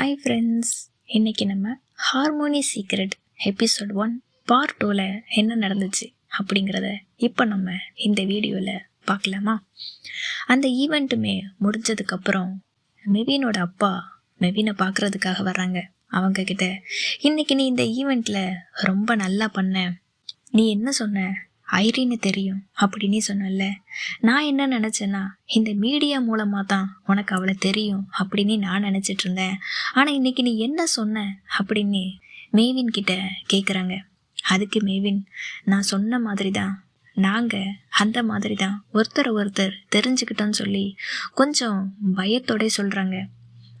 Hi friends இன்னைக்கு நம்ம harmony secret episode one part டூவில் என்ன நடந்துச்சு அப்படிங்கிறத இப்போ நம்ம இந்த வீடியோவில் பார்க்கலாமா? அந்த ஈவெண்ட்டுமே முடிஞ்சதுக்கப்புறம் மெவினோட அப்பா மெவினை பார்க்குறதுக்காக வர்றாங்க. அவங்க கிட்ட இன்னைக்கு நீ இந்த ஈவெண்ட்டில் ரொம்ப நல்லா பண்ண. நீ என்ன சொன்ன? ஐரின்னு தெரியும் அப்படின்னு சொன்னல நான் என்ன நினச்சேன்னா இந்த மீடியா மூலமாக தான் உனக்கு அவளை தெரியும் அப்படின்னு நான் நினச்சிட்டு இருந்தேன். ஆனால் இன்னைக்கு நீ என்ன சொன்ன அப்படின்னு மேவின் கிட்ட கேட்குறாங்க அதுக்கு மேவின் நான் சொன்ன மாதிரி தான் நாங்கள் அந்த மாதிரி தான் ஒருத்தரை ஒருத்தர் தெரிஞ்சுக்கிட்டோன்னு சொல்லி கொஞ்சம் பயத்தோட சொல்கிறாங்க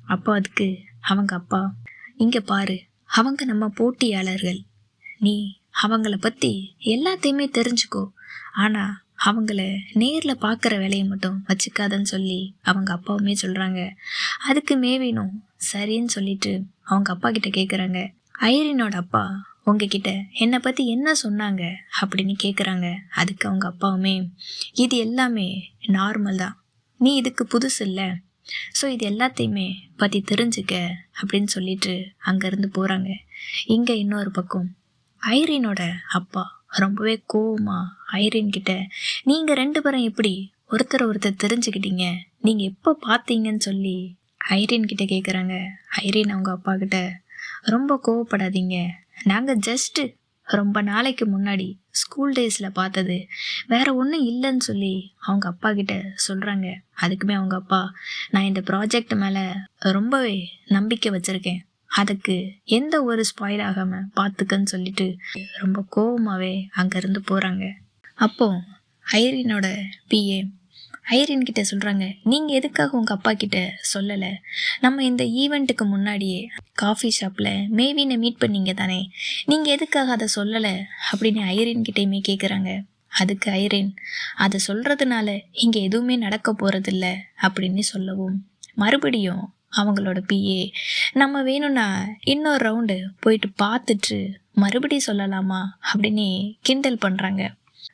அப்போ அதுக்கு அவங்க அப்பா இங்கே பாரு அவங்க நம்ம போட்டியாளர்கள். நீ அவங்கள பற்றி எல்லாத்தையுமே தெரிஞ்சுக்கோ. ஆனால் அவங்கள நேரில் பார்க்குற வேலையை மட்டும் வச்சுக்காதன்னு சொல்லி அவங்க அப்பாவுமே சொல்கிறாங்க அதுக்கு மேவினும் சரின்னு சொல்லிட்டு அவங்க அப்பா கிட்ட கேட்குறாங்க ஐரினோட அப்பா உங்ககிட்ட என்னை பற்றி என்ன சொன்னாங்க அப்படின்னு கேட்குறாங்க அதுக்கு அவங்க அப்பாவுமே இது எல்லாமே நார்மல் தான். நீ இதுக்கு புதுசு இல்லை. ஸோ இது எல்லாத்தையுமே பற்றி தெரிஞ்சுக்க அப்படின்னு சொல்லிட்டு அங்கேருந்து போகிறாங்க இங்கே இன்னொரு பக்கம் ஐரினோட அப்பா. ரொம்பவே கோவமாக ஐரின் கிட்ட நீங்கள் ரெண்டு பேரும் எப்படி ஒருத்தர் ஒருத்தர் தெரிஞ்சுக்கிட்டீங்க? நீங்கள் எப்போ பார்த்தீங்கன்னு சொல்லி ஐரின் கிட்ட கேட்குறாங்க ஐரின் அவங்க அப்பா கிட்ட ரொம்ப கோவப்படாதீங்க. நாங்கள் ஜஸ்ட்டு ரொம்ப நாளைக்கு முன்னாடி ஸ்கூல் டேஸில் பார்த்தது. வேற ஒன்றும் இல்லைன்னு சொல்லி அவங்க அப்பா கிட்ட சொல்கிறாங்க அதுக்குமே அவங்க அப்பா நான் இந்த ப்ராஜெக்ட் மேலே ரொம்பவே நம்பிக்கை வச்சுருக்கேன். அதுக்கு எந்த ஒரு ஸ்பாயில் ஆகாமல் பார்த்துக்கன்னு சொல்லிட்டு ரொம்ப கோவமாகவே அங்கேருந்து போகிறாங்க அப்போ ஐரினோட பிஏ ஐரின் கிட்ட சொல்கிறாங்க நீங்கள் எதுக்காக உங்கள் அப்பா கிட்ட சொல்லலை? நம்ம இந்த ஈவெண்ட்டுக்கு முன்னாடியே காஃபி ஷாப்பில் மேவினை மீட் பண்ணீங்க தானே? நீங்கள் எதுக்காக அதை சொல்லலை? அப்படின்னு ஐரின் கிட்டேயுமே கேட்குறாங்க அதுக்கு ஐரின் அதை சொல்கிறதுனால இங்கே எதுவுமே நடக்க போகிறதில்ல அப்படின்னு சொல்லவும் மறுபடியும் அவங்களோட பிஏ நம்ம வேணும்னா இன்னொரு ரவுண்டு போயிட்டு பார்த்துட்டு மறுபடியும் சொல்லலாமா அப்படின்னு கிண்டல் பண்ணுறாங்க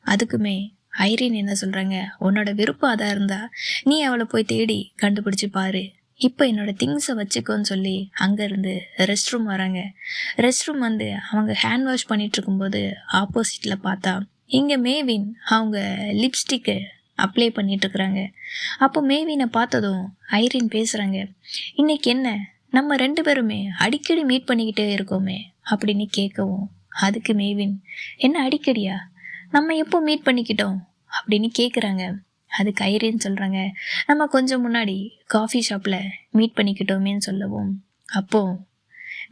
அதுக்குமே ஐரின் என்ன சொல்கிறாங்க உன்னோட விருப்பம் அதாக இருந்தால் நீ அவளை போய் தேடி கண்டுபிடிச்சி பாரு. இப்போ என்னோட திங்ஸை வச்சுக்கோன்னு சொல்லி அங்கேருந்து ரெஸ்ட் ரூம் வராங்க. ரெஸ்ட் ரூம் வந்து அவங்க ஹேண்ட் வாஷ் பண்ணிட்டு இருக்கும்போது ஆப்போசிட்டில் பார்த்தா இங்கே மேவின் அவங்க லிப்ஸ்டிக்கு அப்ளை பண்ணிட்டுருக்குறாங்க. அப்போ மேவினை பார்த்ததும் ஐரின் பேசுகிறாங்க இன்னைக்கு என்ன? நம்ம ரெண்டு பேருமே அடிக்கடி மீட் பண்ணிக்கிட்டே இருக்கோமே அப்படின்னு கேட்கவும் அதுக்கு மேவின் என்ன அடிக்கடியா? நம்ம எப்போ மீட் பண்ணிக்கிட்டோம்? அப்படின்னு கேட்குறாங்க அதுக்கு ஐரின் சொல்கிறாங்க நம்ம கொஞ்சம் முன்னாடி காஃபி ஷாப்பில் மீட் பண்ணிக்கிட்டோமேன்னு சொல்லவும். அப்போது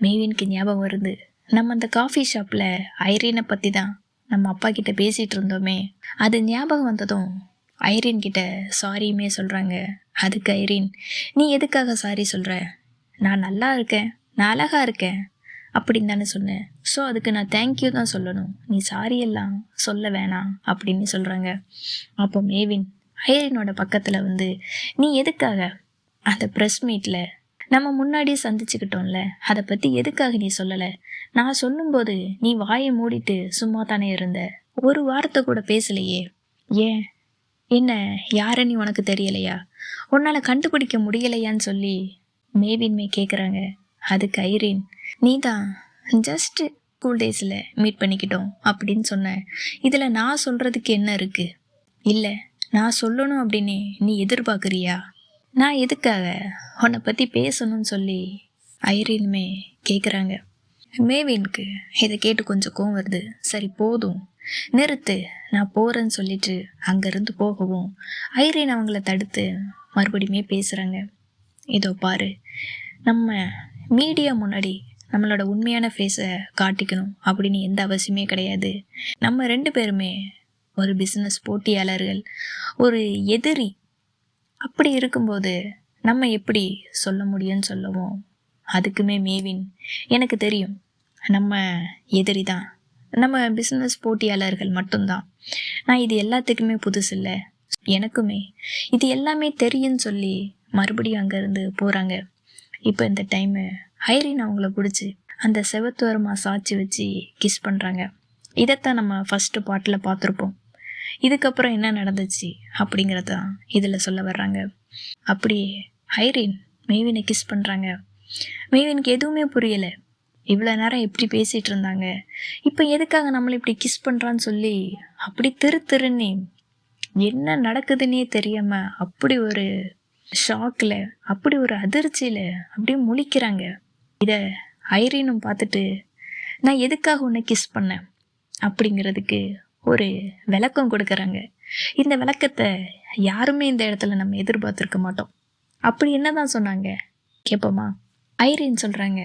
மேவினுக்கு ஞாபகம் வருது நம்ம அந்த காஃபி ஷாப்பில் ஐரீனை பற்றி தான் நம்ம அப்பா கிட்ட பேசிகிட்டு இருந்தோமே. அது ஞாபகம் வந்ததும் ஐரின் கிட்ட சாரியுமே சொல்கிறாங்க அதுக்கு ஐரின் நீ எதுக்காக சாரி சொல்கிற நான் நல்லா இருக்கேன். நான் அழகாக இருக்கேன். அப்படின்னு தானே சொன்னேன். ஸோ அதுக்கு நான் தேங்க்யூ தான் சொல்லணும். நீ சாரி எல்லாம் சொல்ல வேணாம். அப்படின்னு சொல்கிறாங்க அப்போ மேவின் ஐரினோட பக்கத்தில் வந்து நீ எதுக்காக அந்த ப்ரெஸ் மீட்டில் நம்ம முன்னாடியே சந்திச்சுக்கிட்டோம்ல அதை பற்றி எதுக்காக நீ சொல்லலை? நான் சொல்லும்போது நீ வாயை மூடிட்டு சும்மா தானே இருந்த. ஒரு வார்த்தை கூட பேசலையே. ஏன் என்ன யாருன்னு உனக்கு தெரியலையா? உன்னால் கண்டுபிடிக்க முடியலையான்னு சொல்லி மேவின்மே கேட்குறாங்க அதுக்கு ஐரீன் நீ தான் ஜஸ்ட்டு ஸ்கூல் டேஸில் மீட் பண்ணிக்கிட்டோம் அப்படின்னு சொன்னேன் இதில் நான் சொல்கிறதுக்கு என்ன இருக்குது இல்லை நான் சொல்லணும் அப்படின்னு நீ எதிர்பார்க்குறியா? நான் எதுக்காக? உன்னை பற்றி பேசணும்னு சொல்லி ஐரீனுமே கேட்குறாங்க மேவினுக்கு இதை கேட்டு கொஞ்சம் கோவம் வருது. சரி போதும். நிறுத்து நான் போகிறேன்னு சொல்லிட்டு அங்கேருந்து போகவும் ஐரின் அவங்கள தடுத்து மறுபடியுமே பேசுகிறாங்க இதோ பாரு நம்ம மீடியா முன்னாடி நம்மளோட உண்மையான ஃபேஸை காட்டிக்கணும் அப்படின்னு எந்த அவசியமே கிடையாது. நம்ம ரெண்டு பேருமே ஒரு பிஸ்னஸ் போட்டியாளர்கள் ஒரு எதிரி. அப்படி இருக்கும்போது நம்ம எப்படி சொல்ல முடியும்னு சொல்லவும்? அதுக்குமே மேவின் எனக்கு தெரியும் நம்ம எதிரி தான் நம்ம பிஸ்னஸ் போட்டியாளர்கள் மட்டும்தான். நான் இது எல்லாத்துக்குமே புதுசு இல்லை. எனக்குமே. இது எல்லாமே தெரியும்னு சொல்லி மறுபடியும் அங்கேருந்து போகிறாங்க இப்போ இந்த டைமு ஹைரின் அவங்கள பிடிச்சி அந்த செவத்துவரமாக சாட்சி வச்சு கிஸ் பண்ணுறாங்க இதைத்தான் நம்ம ஃபஸ்ட்டு பாட்டில் பார்த்துருப்போம் இதுக்கப்புறம் என்ன நடந்துச்சு அப்படிங்கிறத இதில் சொல்ல வர்றாங்க. அப்படியே ஹைரின் மேவினை கிஸ் பண்ணுறாங்க மேவினுக்கு எதுவுமே புரியலை. இவ்வளோ நேரம் எப்படி பேசிகிட்டு இருந்தாங்க. இப்போ எதுக்காக நம்மளை இப்படி கிஸ் பண்ணுறான்னு சொல்லி அப்படி திரு திருன்னே என்ன நடக்குதுன்னே தெரியாமல் அப்படி ஒரு ஷாக்கில் அப்படி ஒரு அதிர்ச்சியில் அப்படியே முழிக்கிறாங்க. இதை ஐரீனும் பார்த்துட்டு நான் எதுக்காக உன்னை கிஸ் பண்ணேன்? அப்படிங்கிறதுக்கு ஒரு விளக்கம் கொடுக்குறாங்க. இந்த விளக்கத்தை யாருமே இந்த இடத்துல நம்ம எதிர்பார்த்துருக்க மாட்டோம். அப்படி என்ன தான் சொன்னாங்க? கேட்போமா ஐரின் சொல்கிறாங்க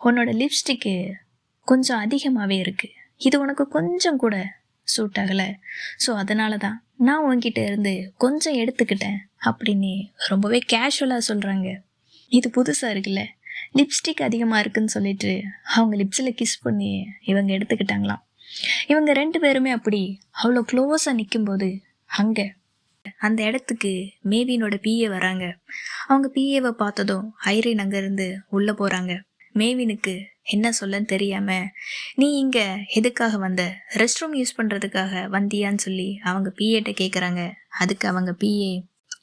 உன்னோட லிப்ஸ்டிக்கு கொஞ்சம் அதிகமாகவே இருக்குது இது உனக்கு கொஞ்சம் கூட சூட் ஆகலை. ஸோ அதனால தான் நான் உன்கிட்ட இருந்து கொஞ்சம் எடுத்துக்கிட்டேன் அப்படின்னு ரொம்பவே கேஷுவலாக சொல்கிறாங்க இது புதுசாக இருக்குல்ல? லிப்ஸ்டிக் அதிகமாக இருக்குன்னு சொல்லிட்டு அவங்க லிப்ஸில் கிஸ் பண்ணி இவங்க எடுத்துக்கிட்டாங்களாம். இவங்க ரெண்டு பேருமே அப்படி அவ்வளோ க்ளோஸாக நிற்கும்போது அங்கே அந்த இடத்துக்கு மேவினோட பிஏ வராங்க. அவங்க பிஏவை பார்த்ததும் ஐரின் அங்கேருந்து உள்ளே போகிறாங்க மேவினுக்கு என்ன சொல்லன்னு தெரியாம நீ இங்க எதுக்காக வந்த? ரெஸ்ட் ரூம் யூஸ் பண்றதுக்காக வந்தியான்னு சொல்லி அவங்க பிஏட்ட கேக்குறாங்க. அதுக்கு அவங்க பிஏ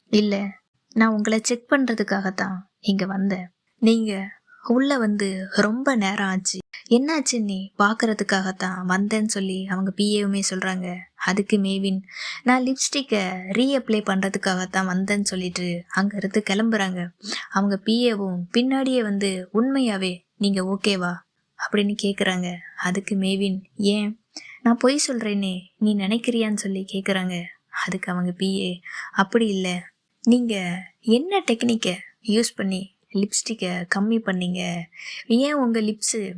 இல்ல நான் உங்களை செக் பண்றதுக்காகத்தான் இங்க வந்தேன். நீங்க உள்ள வந்து ரொம்ப நேரம் ஆச்சு. என்னாச்சு நீ? பார்க்கறதுக்காகத்தான் வந்தேன்னு சொல்லி அவங்க பிஏவுமே சொல்கிறாங்க அதுக்கு மேவின் நான் லிப்ஸ்டிக்கை ரீஅப்ளை பண்ணுறதுக்காகத்தான் வந்தேன்னு சொல்லிட்டு அங்கேருந்து கிளம்புறாங்க. அவங்க பிஏவும் பின்னாடியே வந்து உண்மையாவே நீங்கள் ஓகேவா அப்படின்னு கேட்குறாங்க அதுக்கு மேவின் ஏன்? நான் பொய் சொல்கிறேனே நீ நினைக்கிறியான்னு சொல்லி கேட்குறாங்க அதுக்கு அவங்க பிஏ அப்படி இல்லை. நீங்கள் என்ன டெக்னிக்கை யூஸ் பண்ணி லிப்ஸ்டிக்கை கம்மி பண்ணீங்க. ஏன் உங்கள் லிப்ஸு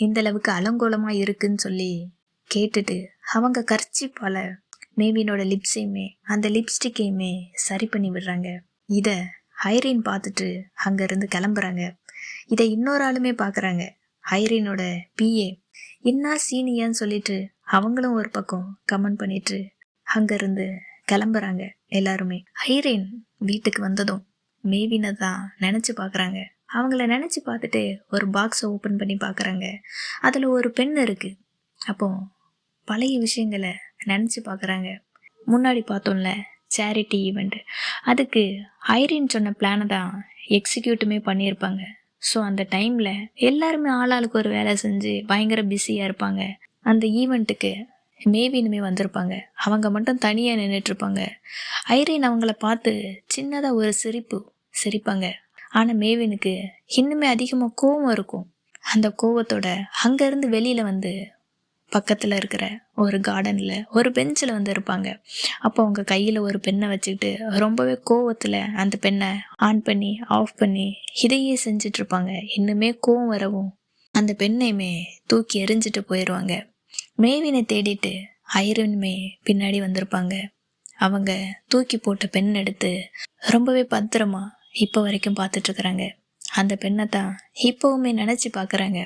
இந்தளவுக்கு அலங்கோலமாக இருக்குன்னு சொல்லி கேட்டுட்டு அவங்க கர்ச்சிப்பால் மேவினோட லிப்ஸையுமே அந்த லிப்ஸ்டிக்கையுமே சரி பண்ணி விடுறாங்க. இதை ஹைரீன் பார்த்துட்டு அங்கேருந்து கிளம்புறாங்க. இதை இன்னொரு ஆளுமே பார்க்குறாங்க. ஹைரீனோட பிஏ என்ன சீனியான்னு சொல்லிட்டு அவங்களும் ஒரு பக்கம் கமெண்ட் பண்ணிட்டு அங்கேருந்து கிளம்புறாங்க எல்லாருமே. ஹைரீன் வீட்டுக்கு வந்ததும் மேவினை தான் நினச்சி பார்க்குறாங்க அவங்கள நினச்சி பார்த்துட்டு ஒரு பாக்ஸை ஓப்பன் பண்ணி பார்க்குறாங்க அதில் ஒரு பெண் இருக்குது அப்போ பழைய விஷயங்களை நினச்சி பார்க்குறாங்க முன்னாடி பார்த்தோம்ல சேரிட்டி ஈவெண்ட் அதுக்கு ஐரின் சொன்ன பிளானை தான் எக்ஸிக்யூட்டுமே பண்ணியிருப்பாங்க. ஸோ அந்த டைமில் எல்லாருமே ஆளாளுக்கு ஒரு வேலை செஞ்சு பயங்கர பிஸியாக இருப்பாங்க. அந்த ஈவெண்ட்டுக்கு மேவினுமே வந்திருப்பாங்க. அவங்க மட்டும் தனியாக நின்றுட்டுருப்பாங்க ஐரின் அவங்கள பார்த்து சின்னதாக ஒரு சிரிப்பு சிரிப்பாங்க. ஆனால் மேவினுக்கு இன்னுமே அதிகமாக கோவம் இருக்கும். அந்த கோவத்தோட அங்கேருந்து வெளியில் வந்து பக்கத்தில் இருக்கிற ஒரு கார்டனில் ஒரு பெஞ்சில் வந்து இருப்பாங்க. அப்போ அவங்க கையில் ஒரு பெண்ணை வச்சுக்கிட்டு ரொம்பவே கோவத்தில் அந்த பெண்ணை ஆன் பண்ணி ஆஃப் பண்ணி இதையே செஞ்சிட்ருப்பாங்க. இன்னுமே கோவம் வரவும் அந்த பெண்ணையுமே தூக்கி எரிஞ்சிட்டு போயிடுவாங்க மேவினை தேடிட்டு ஐரனுமே பின்னாடி வந்திருப்பாங்க. அவங்க தூக்கி போட்ட பெண் எடுத்து ரொம்பவே பத்திரமா இப்போ வரைக்கும் பார்த்துட்ருக்குறாங்க. அந்த பெண்ணை தான் இப்போவுமே நினச்சி பார்க்குறாங்க.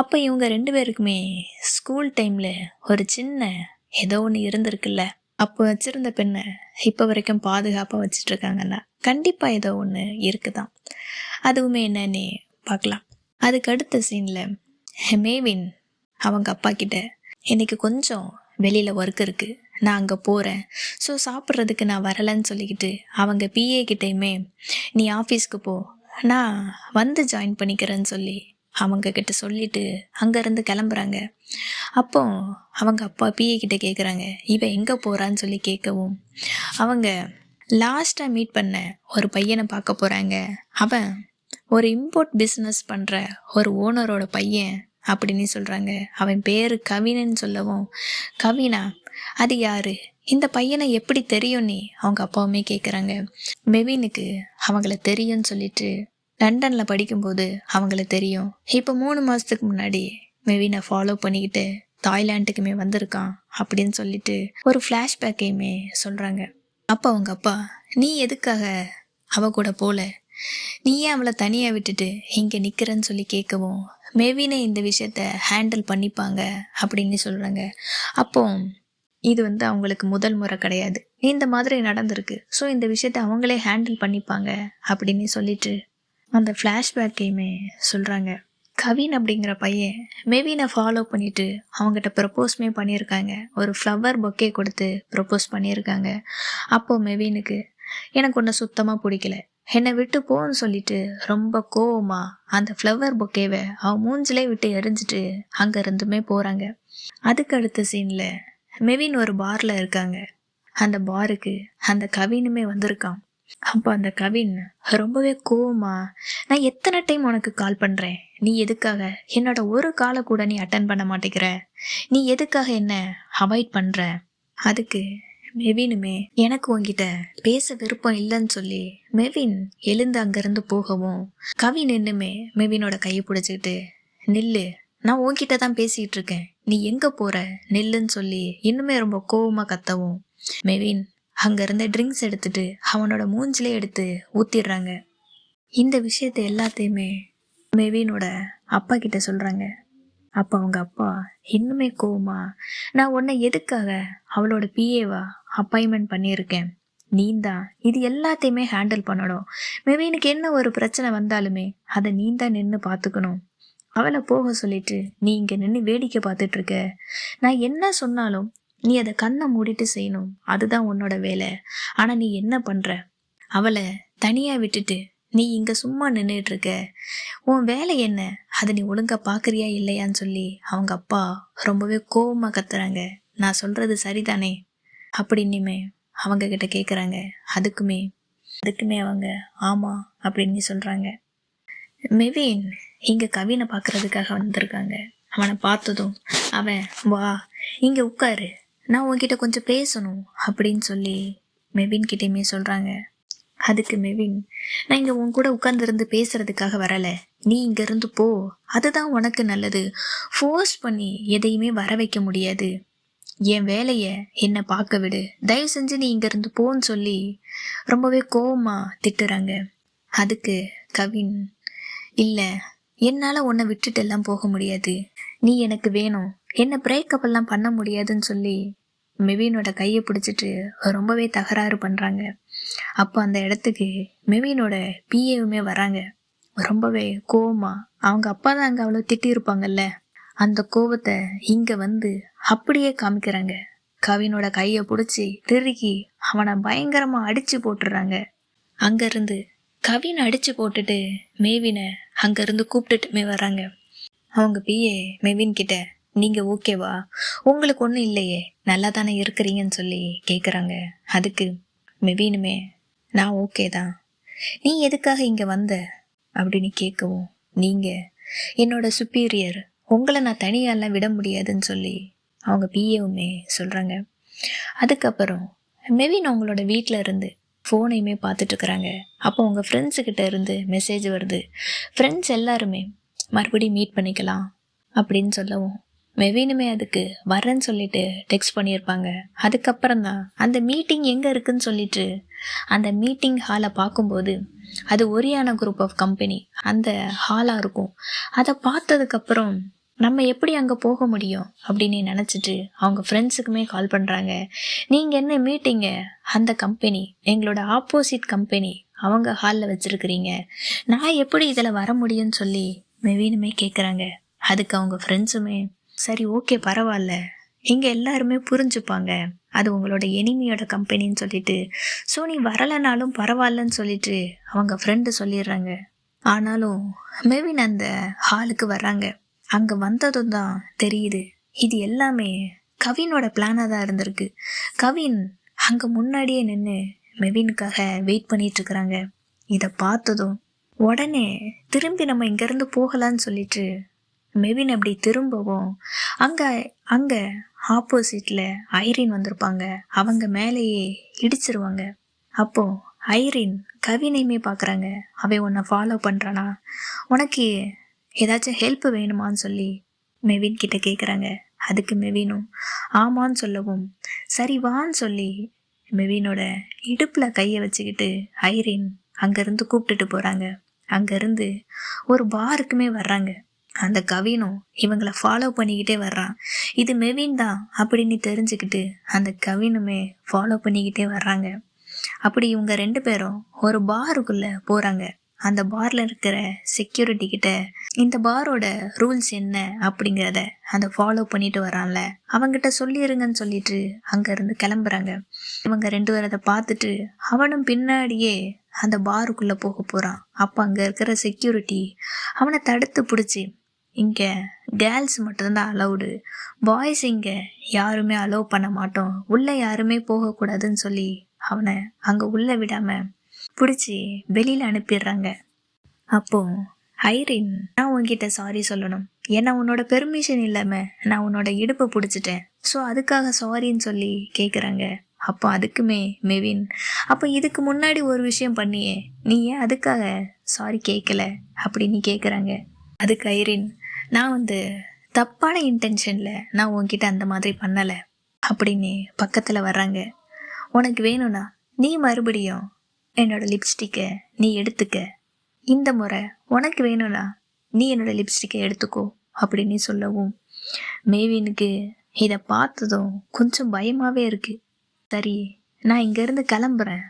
அப்போ இவங்க ரெண்டு பேருக்குமே ஸ்கூல் டைமில் ஒரு சின்ன ஏதோ ஒன்று இருந்திருக்குல்ல. அப்போ வச்சுருந்த பெண்ணை இப்போ வரைக்கும் பாதுகாப்பாக வச்சிட்ருக்காங்கன்னா கண்டிப்பாக ஏதோ ஒன்று இருக்குதான். அதுவுமே என்னன்னு பார்க்கலாம். அதுக்கு அடுத்த சீனில் மேவின் அவங்க அப்பா கிட்ட இன்னைக்கு கொஞ்சம் வெளியில் ஒர்க் இருக்குது நான் அங்கே போகிறேன் ஸோ சாப்பிட்றதுக்கு நான் வரலைன்னு சொல்லிக்கிட்டு அவங்க பிஏ கிட்டேயுமே நீ ஆஃபீஸ்க்கு போ. நான் வந்து ஜாயின் பண்ணிக்கிறேன்னு சொல்லி அவங்க கிட்ட சொல்லிட்டு அங்கேருந்து கிளம்புறாங்க. அப்போ அவங்க அப்பா பிஏ கிட்ட கேட்குறாங்க இவன் எங்கே போகிறான்னு சொல்லி கேட்கவும் அவங்க லாஸ்ட்டாக மீட் பண்ண ஒரு பையனை பார்க்க போகிறாங்க அவன் ஒரு இம்போர்ட் பிஸ்னஸ் பண்ணுற ஒரு ஓனரோட பையன். அப்படின்னு சொல்கிறாங்க அவன் பேர் கவினன்னு சொல்லவும் கவினா அது யாரு? இந்த பையனை எப்படி தெரியும் நீ? அவங்க அப்பாவுமே கேட்குறாங்க மெவினுக்கு அவங்கள தெரியும்னு சொல்லிட்டு லண்டனில் படிக்கும்போது அவங்கள தெரியும். இப்போ மூணு மாதத்துக்கு முன்னாடி மெவினை ஃபாலோ பண்ணிக்கிட்டு தாய்லாண்டுக்குமே வந்திருக்கான் அப்படின்னு சொல்லிட்டு ஒரு ஃப்ளாஷ்பேக்கையுமே சொல்கிறாங்க அப்போ அவங்க அப்பா நீ எதுக்காக அவ கூட போல? நீ ஏன் அவளை தனியாக விட்டுட்டு இங்கே நிற்கிறன்னு சொல்லி கேட்கவும் மேவினே இந்த விஷயத்த ஹேண்டில் பண்ணிப்பாங்க அப்படின்னு சொல்கிறாங்க அப்போ இது வந்து அவங்களுக்கு முதல் முறை கிடையாது. இந்த மாதிரி நடந்திருக்கு. ஸோ இந்த விஷயத்த அவங்களே ஹேண்டில் பண்ணிப்பாங்க அப்படின்னு சொல்லிட்டு அந்த ஃப்ளாஷ்பேக்கையுமே சொல்கிறாங்க கவின் அப்படிங்கிற பையன் மேவினை ஃபாலோ பண்ணிட்டு அவங்ககிட்ட ப்ரப்போஸ்மே பண்ணியிருக்காங்க. ஒரு ஃப்ளவர் பொக்கே கொடுத்து ப்ரப்போஸ் பண்ணியிருக்காங்க. அப்போது மெவினுக்கு எனக்கு ஒன்று சுத்தமாக பிடிக்கல. என்னை விட்டு போன்னு சொல்லிட்டு ரொம்ப கோவமா அந்த ஃப்ளவர் பொக்கேவை அவன் மூஞ்சிலே விட்டு எரிஞ்சிட்டு அங்கே இருந்துமே போகிறாங்க அதுக்கு அடுத்த சீனில் மெவின் ஒரு பார்ல இருக்காங்க. அந்த பாருக்கு அந்த கவினுமே வந்திருக்கான். அப்போ அந்த கவின் ரொம்பவே கோவமா நான் எத்தனை டைம் உனக்கு கால் பண்ணுறேன் நீ எதுக்காக? என்னோட ஒரு காலை கூட நீ அட்டன் பண்ண மாட்டேங்கிற. நீ எதுக்காக என்ன அவாய்ட் பண்ணுற அதுக்கு மெவினுமே எனக்கு உங்ககிட்ட பேச விருப்பம் இல்லைன்னு சொல்லி மெவின் எழுந்து அங்கிருந்து போகவும் கவின் இன்னுமே மெவினோட கையை பிடிச்சிக்கிட்டு நில்லு நான் உன்கிட்ட தான் பேசிகிட்டு இருக்கேன். நீ எங்கே போகிற நில்லுன்னு சொல்லி இன்னுமே ரொம்ப கோவமாக கத்தவும். மெவின் அங்கேருந்து ட்ரிங்க்ஸ் எடுத்துட்டு அவனோட மூஞ்சிலே எடுத்து ஊற்றிடுறாங்க இந்த விஷயத்தை எல்லாத்தையுமே மெவினோட அப்பா கிட்ட சொல்கிறாங்க அப்போ அவங்க அப்பா இன்னுமே கோவமா? நான் உன்னை எதுக்காக அவளோட பிஏவா அப்பாயின்மெண்ட் பண்ணியிருக்கேன்? நீ தான் இது எல்லாத்தையுமே ஹேண்டில் பண்ணணும். எனக்கு என்ன ஒரு பிரச்சனை வந்தாலுமே அதை நீ தான் நின்று பார்த்துக்கணும் அவளை போக சொல்லிட்டு நீ இங்கே நின்று வேடிக்கை பார்த்துட்டு இருக்க நான் என்ன சொன்னாலும் நீ அதை கண்ணை மூடிட்டு செய்யணும். அதுதான் உன்னோட வேலை. ஆனால் நீ என்ன பண்ணுற அவளை தனியாக விட்டுட்டு நீ இங்கே சும்மா நின்றுட்டு இருக்க உன் வேலை என்ன? அதை நீ ஒழுங்காக பார்க்குறியா இல்லையான்னு சொல்லி அவங்க அப்பா ரொம்பவே கோவமாக கத்துறாங்க. நான் சொல்கிறது சரிதானே? அப்படின்னுமே அவங்க கிட்ட கேட்குறாங்க அதுக்குமே அதுக்குமே அவங்க ஆமாம் அப்படின்னு சொல்கிறாங்க மெவின் இங்கே கவினை பார்க்கறதுக்காக வந்திருக்காங்க. அவனை பார்த்ததும் அவன் வா இங்கே உட்காரு. நான் உன்கிட்ட கொஞ்சம் பேசணும் அப்படின்னு சொல்லி மெவின் கிட்டேயுமே சொல்கிறாங்க அதுக்கு மெவின் நான் இங்கே உன் கூட உட்காந்துருந்து பேசுறதுக்காக வரலை. நீ இங்கேருந்து போ. அதுதான் உனக்கு நல்லது. ஃபோர்ஸ் பண்ணி எதையுமே வர வைக்க முடியாது. என் வேலையை என்னை பார்க்க விடு. தயவு செஞ்சு நீ இங்கேருந்து போன்னு சொல்லி ரொம்பவே கோவமாக திட்டுறாங்க. அதுக்கு கவின் இல்லை என்னால் உன்னை விட்டுட்டு எல்லாம் போக முடியாது. நீ எனக்கு வேணும். என்ன பிரேக்கப் எல்லாம் பண்ண முடியாதுன்னு சொல்லி மெவினோட கையை பிடிச்சிட்டு ரொம்பவே தகராறு பண்ணுறாங்க அப்போ அந்த இடத்துக்கு மெவினோட பிஏவுமே வராங்க. ரொம்பவே கோவமா. அவங்க அப்பா தான் அங்கே அவ்வளோ திட்டியிருப்பாங்கல்ல. அந்த கோவத்தை இங்கே வந்து அப்படியே காமிக்கிறாங்க. கவினோட கையை பிடிச்சி திருக்கி அவனை பயங்கரமாக அடித்து போட்டுடுறாங்க அங்கேருந்து கவினை அடித்து போட்டுட்டு மேவினை அங்கேருந்து கூப்பிட்டுட்டுமே வராங்க. அவங்க பிஏ மெவின் கிட்ட நீங்கள் ஓகேவா உங்களுக்கு ஒன்றும் இல்லையே. நல்லா தானே இருக்கிறீங்கன்னு சொல்லி கேட்குறாங்க அதுக்கு மெவினுமே நான் ஓகே தான். நீ எதுக்காக இங்கே வந்த? அப்படின்னு கேட்கவும் நீங்கள் என்னோட சுப்பீரியர் உங்களை நான் தனியாலாம் விட முடியாதுன்னு சொல்லி அவங்க பிஏவுமே சொல்கிறாங்க அதுக்கப்புறம் மெவின் அவங்களோட வீட்டில் இருந்து ஃபோனையுமே பார்த்துட்ருக்குறாங்க அப்போ உங்கள் ஃப்ரெண்ட்ஸுக்கிட்ட இருந்து மெசேஜ் வருது. ஃப்ரெண்ட்ஸ் எல்லாருமே மறுபடியும் மீட் பண்ணிக்கலாம் அப்படின்னு சொல்லவும் மெவினுமே அதுக்கு வரேன்னு சொல்லிட்டு டெக்ஸ்ட் பண்ணியிருப்பாங்க. அதுக்கப்புறம் தான் அந்த மீட்டிங் எங்கே இருக்குன்னு சொல்லிட்டு அந்த மீட்டிங் ஹாலை பார்க்கும்போது அது ஒரியான குரூப் ஆஃப் கம்பெனி அந்த ஹாலாக இருக்கும். அதை பார்த்ததுக்கப்புறம் நம்ம எப்படி அங்கே போக முடியும் அப்படின்னு நினச்சிட்டு அவங்க ஃப்ரெண்ட்ஸுக்குமே கால் பண்ணுறாங்க நீங்கள் என்ன மீட்டிங்க அந்த கம்பெனி எங்களோட ஆப்போசிட் கம்பெனி அவங்க ஹாலில் வச்சுருக்கிறீங்க. நான் எப்படி இதில் வர முடியும்னு சொல்லி மெவினுமே கேட்குறாங்க அதுக்கு அவங்க ஃப்ரெண்ட்ஸுமே சரி ஓகே பரவாயில்ல இங்கே எல்லாருமே புரிஞ்சுப்பாங்க. அது உங்களோட எனிமியோட கம்பெனின்னு சொல்லிட்டு. ஸோ நீ வரலைனாலும் பரவாயில்லன்னு சொல்லிட்டு அவங்க ஃப்ரெண்டு சொல்லிடுறாங்க. ஆனாலும் மெவின் அந்த ஹாலுக்கு வர்றாங்க. அங்கே வந்ததும் தான் தெரியுது. இது எல்லாமே கவினோட பிளானாக தான் இருந்திருக்கு. கவின் அங்கே முன்னாடியே நின்று மெவினுக்காக வெயிட் பண்ணிகிட்ருக்குறாங்க இதை பார்த்ததும் உடனே திரும்பி நம்ம இங்கேருந்து போகலான்னு சொல்லிட்டு மெவின் அப்படி திரும்பவும் அங்கே அங்கே ஆப்போசிட்டில் ஐரின் வந்திருப்பாங்க. அவங்க மேலேயே இடிச்சிருவாங்க. அப்போது ஐரின் கவினையுமே பார்க்குறாங்க. அவன் உன்னை ஃபாலோ பண்ணுறானா உனக்கு ஏதாச்சும் ஹெல்ப் வேணுமான்னு சொல்லி மெவின் கிட்ட கேட்குறாங்க அதுக்கு மெவினும் ஆமான்னு சொல்லவும் சரி வான்னு சொல்லி மெவினோட இடுப்பில் கையை வச்சுக்கிட்டு ஐரின் அங்கேருந்து கூப்பிட்டுட்டு போகிறாங்க அங்கேருந்து ஒரு பாருக்குமே வர்றாங்க. அந்த கவினும் இவங்களை ஃபாலோ பண்ணிக்கிட்டே வர்றான். இது மெவின் தான் அப்படின்னு தெரிஞ்சுக்கிட்டு அந்த கவினுமே ஃபாலோ பண்ணிக்கிட்டே வர்றாங்க. அப்படி இவங்க ரெண்டு பேரும் ஒரு பாருக்குள்ளே போகிறாங்க அந்த பாரில் இருக்கிற செக்யூரிட்டி கிட்ட இந்த பாரோட ரூல்ஸ் என்ன அப்படிங்கிறத அந்த ஃபாலோ பண்ணிட்டு வரான்ல அவங்கிட்ட சொல்லிடுங்கன்னு சொல்லிட்டு அங்கேருந்து கிளம்புறாங்க. இவங்க ரெண்டு பேரும் அதை பார்த்துட்டு அவனும் பின்னாடியே அந்த பாருக்குள்ளே போக போகிறான் அப்போ அங்கே இருக்கிற செக்யூரிட்டி அவனை தடுத்து பிடிச்சி இங்கே கேர்ள்ஸ் மட்டும்தான் அலௌடு பாய்ஸ் இங்கே யாருமே அலோவ் பண்ண மாட்டோம். உள்ளே யாருமே போகக்கூடாதுன்னு சொல்லி அவனை அங்கே உள்ளே விடாமல் பிடிச்சி வெளியில் அனுப்பிடுறாங்க. அப்போ ஐரின் நான் உன்கிட்ட சாரி சொல்லணும். ஏன்னா உன்னோட பெர்மிஷன் இல்லாமல் நான் உன்னோட இடுப்பை பிடிச்சிட்டேன். ஸோ அதுக்காக சாரின்னு சொல்லி கேட்குறாங்க அப்போ அதுக்குமே மெவின் அப்போ இதுக்கு முன்னாடி ஒரு விஷயம் பண்ணியே. நீ ஏன் அதுக்காக சாரி கேட்கல அப்படின்னு கேட்குறாங்க அதுக்கு ஐரின் நான் வந்து தப்பான இன்டென்ஷனில் நான் உன்கிட்ட அந்த மாதிரி பண்ணலை அப்படின்னு பக்கத்தில் வர்றாங்க. உனக்கு வேணும்னா நீ மறுபடியும் என்னோட லிப்ஸ்டிக்கை நீ எடுத்துக்க. இந்த முறை உனக்கு வேணும்னா நீ என்னோட லிப்ஸ்டிக்கை எடுத்துக்கோ அப்படின்னு சொல்லவும். மேவினுக்கு இதை பார்த்ததும் கொஞ்சம் பயமாகவே இருக்குது சரி நான் இங்கேருந்து கிளம்புறேன்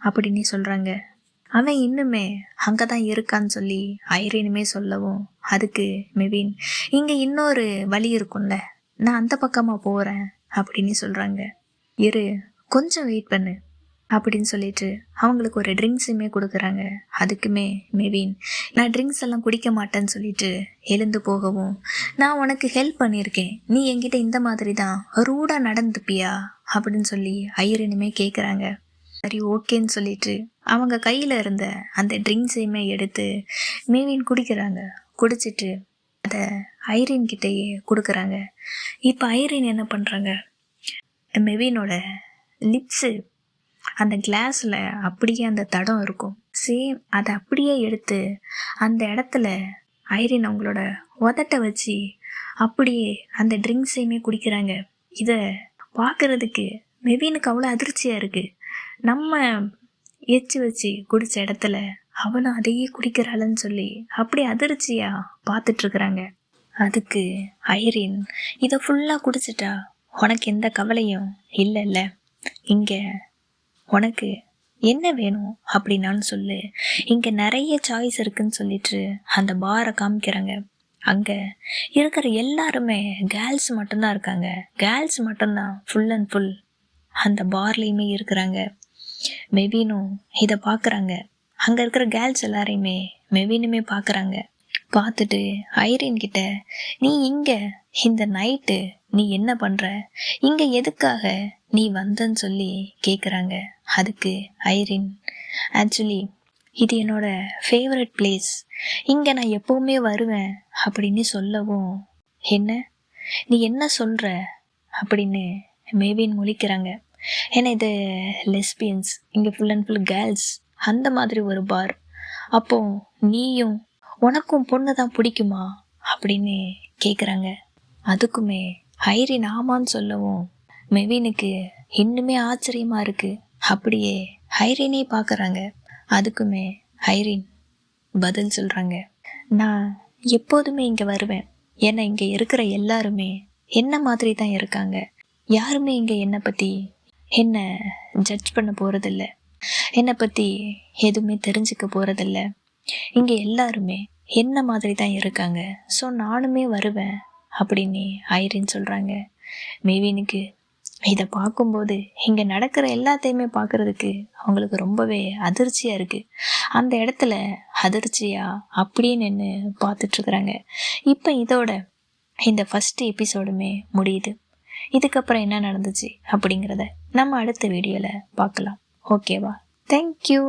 அப்படின்னு சொல்கிறாங்க அவன் இன்னுமே அங்கே தான் இருக்கான்னு சொல்லி ஐரினுமே சொல்லவும் அதுக்கு மெவின் இங்கே இன்னொரு வழி இருக்கும்ல. நான் அந்த பக்கமாக போகிறேன் அப்படின்னு சொல்கிறாங்க இரு கொஞ்சம் வெயிட் பண்ணு அப்படின்னு சொல்லிட்டு அவங்களுக்கு ஒரு ட்ரிங்க்ஸுமே கொடுக்குறாங்க. அதுக்குமே மெவின் நான் ட்ரிங்க்ஸ் எல்லாம் குடிக்க மாட்டேன்னு சொல்லிட்டு எழுந்து போகவும் நான் உனக்கு ஹெல்ப் பண்ணியிருக்கேன் நீ என்கிட்ட இந்த மாதிரி தான் ரூடாக நடந்துப்பியா? அப்படின்னு சொல்லி ஐயரனுமே கேட்குறாங்க சரி ஓகேன்னு சொல்லிட்டு அவங்க கையில் இருந்த அந்த ட்ரிங்க்ஸையுமே எடுத்து மேவின் குடிக்கிறாங்க. குடிச்சிட்டு அதை ஐரின் கிட்டேயே கொடுக்குறாங்க. இப்போ ஐரின் என்ன பண்ணுறாங்க மெவினோட லிப்ஸு அந்த கிளாஸில் அப்படியே அந்த தடம் இருக்கும். சேம் அதை அப்படியே எடுத்து அந்த இடத்துல ஐரின் அவங்களோட உதட்ட வச்சு அப்படியே அந்த ட்ரிங்க்ஸையுமே குடிக்கிறாங்க. இதை பார்க்குறதுக்கு மெவினுக்கு அவ்வளோ அதிர்ச்சியாக இருக்குது நம்ம எச்சு வச்சு குடித்த இடத்துல அவனும் அதையே குடிக்கிறாளன்னு சொல்லி அப்படி அதிர்ச்சியாக பார்த்துட்ருக்குறாங்க. அதுக்கு ஐரின் இதை ஃபுல்லாக குடிச்சிட்டா உனக்கு எந்த கவலையும் இல்லைல்ல. இங்கே உனக்கு என்ன வேணும்? அப்படின்னாலும் சொல்லு. இங்கே நிறைய சாய்ஸ் இருக்குன்னு சொல்லிட்டு அந்த பாரை காமிக்கிறாங்க. அங்கே இருக்கிற எல்லாருமே கேர்ள்ஸ் மட்டும்தான் இருக்காங்க. கேர்ள்ஸ் மட்டும்தான் ஃபுல் அண்ட் ஃபுல் அந்த பார்லேயுமே இருக்கிறாங்க. மெவினும் இதை பார்க்குறாங்க அங்கே இருக்கிற கேர்ள்ஸ் எல்லாரையுமே மெவினுமே பார்க்குறாங்க பார்த்துட்டு ஐரின் கிட்ட நீ இங்கே இந்த நைட்டு நீ என்ன பண்ணுற இங்கே எதுக்காக நீ வந்தன்னு சொல்லி கேட்குறாங்க அதுக்கு ஐரின் ஆக்சுவலி இது என்னோட ஃபேவரட் பிளேஸ் இங்கே நான் எப்போவுமே வருவேன் அப்படின்னு சொல்லவும் என்ன? நீ என்ன சொல்கிற அப்படின்னு மேவின் முழிக்கிறாங்க. ஏன்னா இது லெஸ்பியன்ஸ் இங்கே ஃபுல் அண்ட் ஃபுல் கேர்ள்ஸ் அந்த மாதிரி ஒரு பார். அப்போ நீயும் உனக்கும் பொண்ணு தான் பிடிக்குமா? அப்படின்னு கேட்குறாங்க அதுக்குமே ஹைரின் ஆமான்னு சொல்லவும் மெவினுக்கு இன்னுமே ஆச்சரியமா இருக்கு. அப்படியே ஹைரினே பார்க்குறாங்க அதுக்குமே ஹைரின் பதில் சொல்கிறாங்க நான் எப்போதுமே இங்கே வருவேன். ஏன்னா இங்கே இருக்கிற எல்லாருமே என்ன மாதிரி தான் இருக்காங்க? யாருமே இங்கே என்னை பற்றி என்ன ஜட்ஜ் பண்ண போகிறதில்ல என்னை பற்றி எதுவுமே தெரிஞ்சுக்க போகிறதில்ல இங்கே எல்லாருமே என்ன மாதிரி தான் இருக்காங்க. ஸோ நானுமே வருவேன் அப்படின்னு ஐரின் சொல்கிறாங்க மேவினுக்கு இதை பார்க்கும்போது இங்கே நடக்கிற எல்லாத்தையுமே பார்க்குறதுக்கு அவங்களுக்கு ரொம்பவே அதிர்ச்சியாக இருக்குது அந்த இடத்துல அதிர்ச்சியாக அப்படியே நின்று பார்த்துட்ருக்குறாங்க. இப்போ இதோட இந்த ஃபஸ்ட்டு எபிசோடுமே முடியுது. இதுக்கப்புறம் என்ன நடந்துச்சு அப்படிங்கிறத நம்ம அடுத்த வீடியோவில் பார்க்கலாம். ஓகேவா தேங்க்யூ